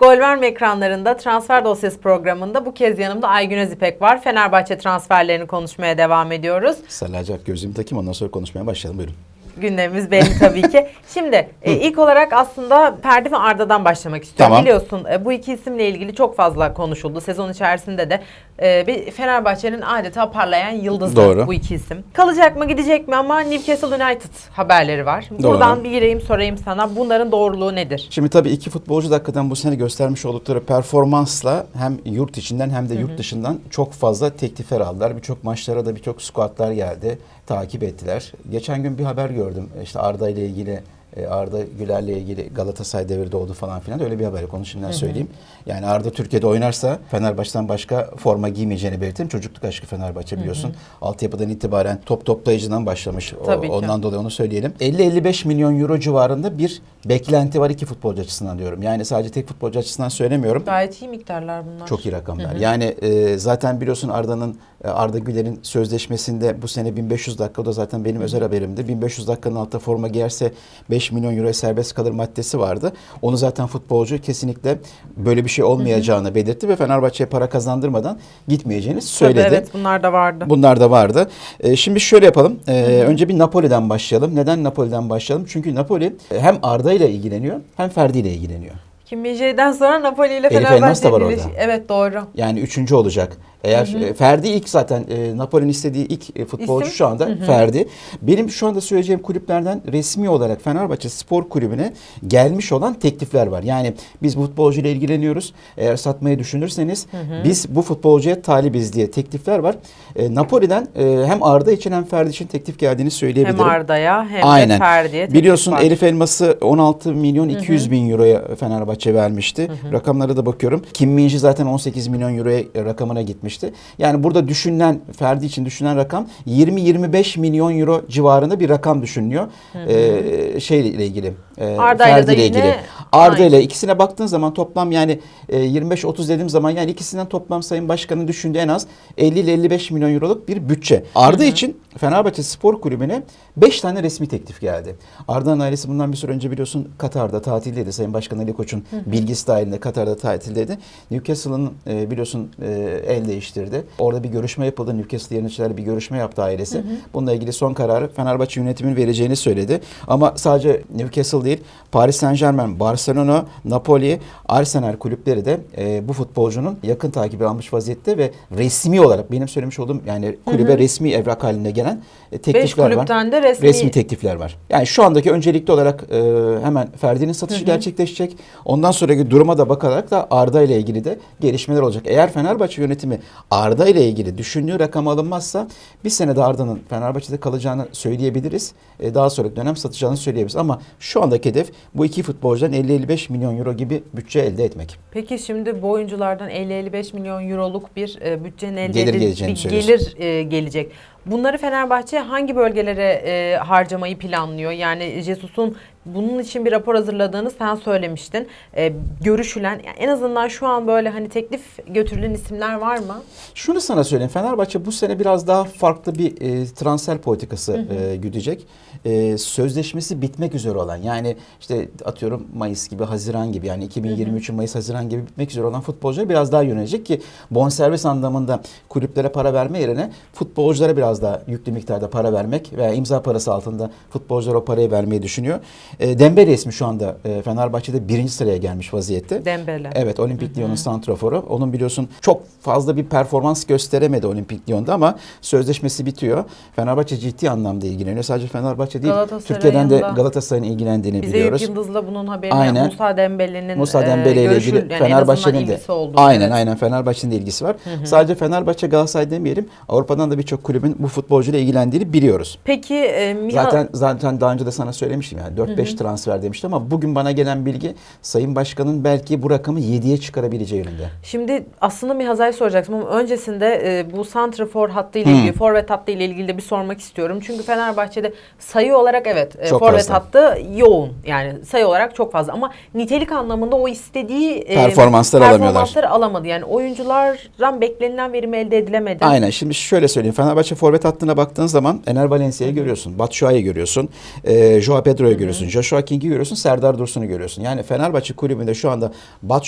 Gol verme ekranlarında transfer dosyası programında bu kez yanımda Aygün Özipek var. Fenerbahçe transferlerini konuşmaya devam ediyoruz. Salacak gözlüğümü takayım ondan sonra konuşmaya başlayalım buyurun. Gündemimiz belli tabii ki. Şimdi e, ilk olarak aslında Ferdi ve Arda'dan başlamak istiyorum. Tamam. Biliyorsun e, bu iki isimle ilgili çok fazla konuşuldu. Sezon içerisinde de e, bir Fenerbahçe'nin adeta parlayan yıldızı Doğru. bu iki isim. Kalacak mı gidecek mi ama Newcastle United haberleri var. Doğru. Buradan bir gireyim sorayım sana bunların doğruluğu nedir? Şimdi tabii iki futbolcu da hakikaten bu sene göstermiş oldukları performansla hem yurt içinden hem de yurt dışından çok fazla teklifler aldılar. Birçok maçlara da birçok squadlar geldi. Takip ettiler. Geçen gün bir haber gördüm. İşte Arda ile ilgili e, Arda Güler'le ilgili Galatasaray devri doğdu falan filan. Öyle bir haber yok. Onu şimdiden söyleyeyim. Yani Arda Türkiye'de oynarsa Fenerbahçe'den başka forma giymeyeceğini belirteyim. Çocukluk aşkı Fenerbahçe biliyorsun. Altyapıdan itibaren top toplayıcıdan başlamış. O- Tabii ki. ondan dolayı onu söyleyelim. 50-55 milyon euro civarında bir beklenti var iki futbolcu açısından diyorum. Yani sadece tek futbolcu açısından söylemiyorum. Gayet iyi miktarlar bunlar. Çok iyi rakamlar. Yani e, zaten biliyorsun Arda'nın e, Arda Güler'in sözleşmesinde bu sene 1500 dakika o da zaten benim özel haberimdi. 1500 dakikanın altında forma giyerse 5 milyon euro serbest kalır maddesi vardı. Onu zaten futbolcu kesinlikle böyle bir şey olmayacağını belirtti ve Fenerbahçe'ye para kazandırmadan gitmeyeceğini Tabii, söyledi. evet bunlar da vardı. Bunlar da vardı. E, şimdi şöyle yapalım. E, önce bir Napoli'den başlayalım. Neden Napoli'den başlayalım? Çünkü Napoli e, hem Arda ile ilgileniyor hem Ferdi ile ilgileniyor. Kim Min-jae'den sonra Napoli ile Elif Elmas da var orada. Evet doğru. Yani üçüncü olacak. Eğer e, Ferdi ilk zaten e, Napoli'nin istediği ilk e, futbolcu İsim? şu anda Ferdi. Benim şu anda söyleyeceğim kulüplerden resmi olarak Fenerbahçe Spor Kulübü'ne gelmiş olan teklifler var. Yani biz bu futbolcuyla ilgileniyoruz. Eğer satmayı düşünürseniz biz bu futbolcuya talibiz diye teklifler var. E, Napoli'den e, hem Arda için hem Ferdi için teklif geldiğini söyleyebilirim. Hem Arda'ya hem de Aynen. Ferdi'ye. teklif Biliyorsun var. Elif Elmas'ı 16 milyon 200 bin euroya Fenerbahçe vermişti. Rakamlara da bakıyorum. Kim Minji zaten 18 milyon euroya rakamına gitmişti. Yani burada düşünülen Ferdi için düşünülen rakam 20-25 milyon euro civarında bir rakam düşünülüyor. Ee, şeyle ilgili. E, Arda'yla Ferdi da ile yine ilgili. Arda aynı. ile ikisine baktığın zaman toplam yani e, 25-30 dediğim zaman yani ikisinden toplam Sayın Başkan'ın düşündüğü en az 50 ile 55 milyon euroluk bir bütçe. Arda için Fenerbahçe Spor Kulübü'ne 5 tane resmi teklif geldi. Arda'nın ailesi bundan bir süre önce biliyorsun Katar'da tatildeydi. Sayın Başkan Ali Koç'un bilgisi dahilinde Katar'da tatildeydi. Newcastle'ın e, biliyorsun e, el değiştirdi. Orada bir görüşme yapıldı. Newcastle yöneticilerle bir görüşme yaptı ailesi. Bununla ilgili son kararı Fenerbahçe yönetimin vereceğini söyledi. Ama sadece Newcastle değil Paris Saint Germain, Barcelona, Napoli, Arsenal kulüpleri de e, bu futbolcunun yakın takibi almış vaziyette ve resmi olarak benim söylemiş olduğum yani kulübe resmi evrak halinde gelen e, teklifler var. kulüpten de resmi- teklifler var. Yani şu andaki öncelikli olarak e, hemen Ferdi'nin satışı gerçekleşecek. Ondan sonraki duruma da bakarak da Arda ile ilgili de gelişmeler olacak. Eğer Fenerbahçe yönetimi Arda ile ilgili düşündüğü rakam alınmazsa bir senede Arda'nın Fenerbahçe'de kalacağını söyleyebiliriz. E, daha sonraki dönem satacağını söyleyebiliriz. Ama şu andaki hedef bu iki futbolcudan 50-55 milyon euro gibi bütçe elde etmek. Peki şimdi bu oyunculardan 50-55 milyon euroluk bir e, bütçenin elde Gelir edil- bir gelir e, gelecek. Bunları Fenerbahçe hangi bölgelere e, harcamayı planlıyor? Yani Jesus'un bunun için bir rapor hazırladığını sen söylemiştin. E, görüşülen yani en azından şu an böyle hani teklif götürülen isimler var mı? Şunu sana söyleyeyim. Fenerbahçe bu sene biraz daha farklı bir e, transfer politikası e, güdecek. E, sözleşmesi bitmek üzere olan yani işte atıyorum Mayıs gibi, Haziran gibi yani 2023'ün Mayıs, Haziran gibi bitmek üzere olan futbolculara biraz daha yönelecek ki bonservis anlamında kulüplere para verme yerine futbolculara biraz daha yüklü miktarda para vermek veya imza parası altında futbolculara o parayı vermeyi düşünüyor. E, Dembele ismi şu anda e, Fenerbahçe'de birinci sıraya gelmiş vaziyette. Dembele. Evet Olimpik Lyon'un santraforu. Onun biliyorsun çok fazla bir performans gösteremedi Olimpik Lyon'da ama sözleşmesi bitiyor. Fenerbahçe ciddi anlamda ilgileniyor. Sadece Fenerbahçe değil Türkiye'den de Galatasaray'ın ilgilendiğini Bize biliyoruz. Eyüp Yıldız'la bunun haberini Aynen. Musa Dembele'nin Musa e, Dembele ile ilgili yani Fenerbahçe'nin de olduğu, aynen evet. aynen Fenerbahçe'nin de ilgisi var. Sadece Fenerbahçe Galatasaray demeyelim. Avrupa'dan da birçok kulübün bu futbolcuyla ilgilendiğini biliyoruz. Peki e, Miha- Zaten zaten daha önce de sana söylemiştim yani 4-5 transfer demiştim ama bugün bana gelen bilgi Sayın Başkan'ın belki bu rakamı 7'ye çıkarabileceği yönünde. Şimdi aslında Mihaza'yı soracaktım ama öncesinde e, bu santrafor hattıyla ilgili, forvet hattıyla ilgili de bir sormak istiyorum. Çünkü Fenerbahçe'de sayı olarak evet e, forvet hattı yoğun. Yani sayı olarak çok fazla ama nitelik anlamında o istediği e, Performansları alamadı. Yani oyunculardan beklenilen verim elde edilemedi. Aynen. Şimdi şöyle söyleyeyim. Fenerbahçe forvet hattına baktığın zaman Ener Valencia'yı görüyorsun. Batshuayi'yi görüyorsun. E, Joao Pedro'yu görüyorsun. Joshua King'i görüyorsun, Serdar Dursun'u görüyorsun. Yani Fenerbahçe kulübünde şu anda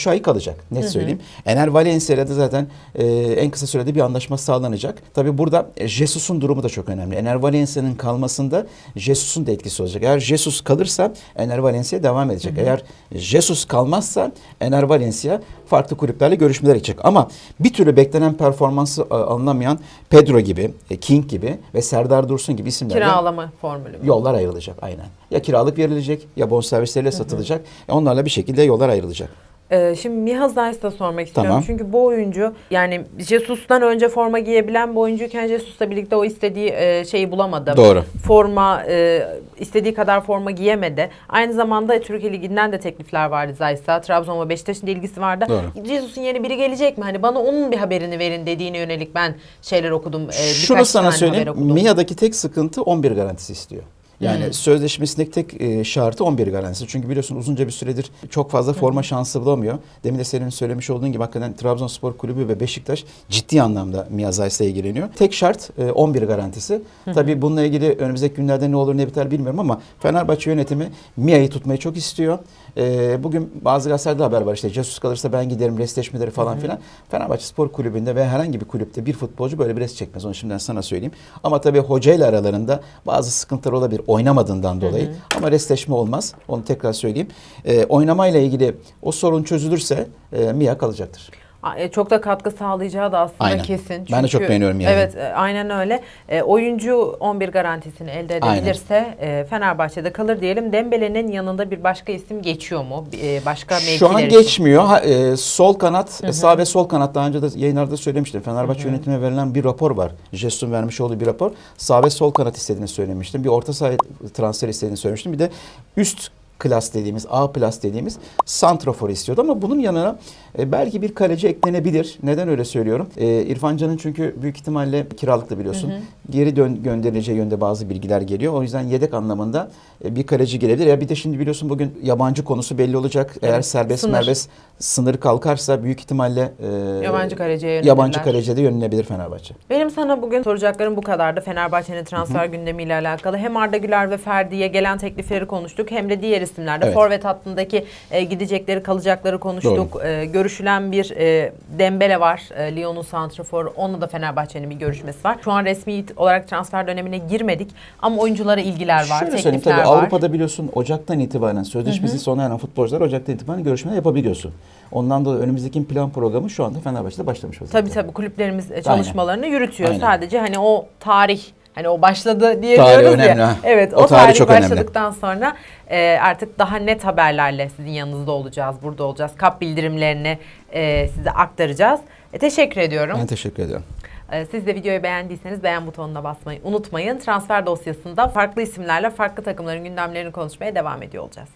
Şahin kalacak. Net söyleyeyim. Ener Valencia'yla da zaten e, en kısa sürede bir anlaşma sağlanacak. Tabi burada e, Jesus'un durumu da çok önemli. Ener Valencia'nın kalmasında Jesus'un da etkisi olacak. Eğer Jesus kalırsa Ener Valencia devam edecek. Eğer Jesus kalmazsa Ener Valencia farklı kulüplerle görüşmeler edecek. Ama bir türlü beklenen performansı e, alınamayan Pedro gibi, e, King gibi ve Serdar Dursun gibi isimlerle Kiralama formülü mü? yollar ayrılacak aynen. Ya kiralık verilecek ya bonservisleriyle satılacak. E, onlarla bir şekilde yollar ayrılacak. Ee, şimdi Miha Zayt'ı da sormak istiyorum. Tamam. Çünkü bu oyuncu yani Jesus'tan önce forma giyebilen bu oyuncuyken Jesus'la birlikte o istediği e, şeyi bulamadı. Doğru. Forma e, istediği kadar forma giyemedi. Aynı zamanda Türkiye Ligi'nden de teklifler vardı Zayt'a. Trabzon ve Beşiktaş'ın da ilgisi vardı. Doğru. Jesus'un yeni biri gelecek mi? Hani bana onun bir haberini verin dediğine yönelik ben şeyler okudum. e, Şunu sana söyleyeyim. Mia'daki tek sıkıntı 11 garantisi istiyor. Yani Hmm. sözleşmesindeki tek e, şartı 11 garantisi. Çünkü biliyorsun uzunca bir süredir çok fazla forma şansı bulamıyor. Demin de senin söylemiş olduğun gibi hakikaten Trabzonspor Kulübü ve Beşiktaş ciddi anlamda Mia Zayt'la ilgileniyor. Tek şart e, 11 garantisi. Tabii bununla ilgili önümüzdeki günlerde ne olur ne biter bilmiyorum ama Fenerbahçe yönetimi Mia'yı tutmayı çok istiyor. E, bugün bazı gazetelerde haber var işte Jesus kalırsa ben giderim restleşmeleri falan filan. Fenerbahçe Spor Kulübü'nde ve herhangi bir kulüpte bir futbolcu böyle bir rest çekmez. Onu şimdiden sana söyleyeyim. Ama tabii hocayla aralarında bazı sıkıntılar olabilir oynamadığından dolayı. Ama restleşme olmaz. Onu tekrar söyleyeyim. E, oynamayla ilgili o sorun çözülürse e, Mia kalacaktır. E, Çok da katkı sağlayacağı da aslında Aynen. kesin. Ben de çok beğeniyorum yani. Evet e, aynen öyle. E, oyuncu 11 garantisini elde Aynen. edebilirse e, Fenerbahçe'de kalır diyelim. Dembele'nin yanında bir başka isim geçiyor mu? E, başka mevkiler Şu an geçmiyor. Ha, e, sol kanat, e, sağ ve sol kanat daha önce de yayınlarda söylemiştim. Fenerbahçe yönetimine verilen bir rapor var. Jest'un vermiş olduğu bir rapor. Sağ ve sol kanat istediğini söylemiştim. Bir orta saha transfer istediğini söylemiştim. Bir de üst klas dediğimiz, A plus dediğimiz santrafor istiyordu ama bunun yanına e, belki bir kaleci eklenebilir. Neden öyle söylüyorum? E, İrfan Can'ın çünkü büyük ihtimalle kiralıklı biliyorsun. Geri dön gönderileceği yönde bazı bilgiler geliyor. O yüzden yedek anlamında e, bir kaleci gelebilir. Ya bir de şimdi biliyorsun bugün yabancı konusu belli olacak. Eğer Evet, serbest sınır. merbest sınır kalkarsa büyük ihtimalle e, Yabancı kaleciye yönelirler. yabancı kaleciye de yönelebilir Fenerbahçe. Benim sana bugün soracaklarım bu kadardı. Fenerbahçe'nin transfer gündemiyle alakalı. Hem Arda Güler ve Ferdi'ye gelen teklifleri konuştuk hem de diğer isimlerde. Evet. Forvet hattındaki e, gidecekleri kalacakları konuştuk. E, görüşülen bir e, Dembele var. E, Lyon'un santraforu. Onunla da Fenerbahçe'nin bir görüşmesi var. Şu an resmi olarak transfer dönemine girmedik ama oyunculara ilgiler var, Şöyle söyleyeyim teklifler tabii var. Avrupa'da biliyorsun Ocak'tan itibaren sözleşmesi sona eren futbolcular Ocak'tan itibaren görüşmeler yapabiliyorsun. Ondan dolayı önümüzdeki plan programı şu anda Fenerbahçe'de başlamış vaziyette. Tabii tabii kulüplerimiz e, çalışmalarını yürütüyor. Aynen. Sadece hani o tarih hani o başladı diye Tarih diyoruz önemli ya. Evet O o, tarih tarih, çok önemli. başladıktan sonra e, artık daha net haberlerle sizin yanınızda olacağız, burada olacağız. Kap bildirimlerini e, size aktaracağız. E, teşekkür ediyorum. Ben teşekkür ediyorum. E, siz de videoyu beğendiyseniz beğen butonuna basmayı unutmayın. Transfer dosyasında farklı isimlerle farklı takımların gündemlerini konuşmaya devam ediyor olacağız.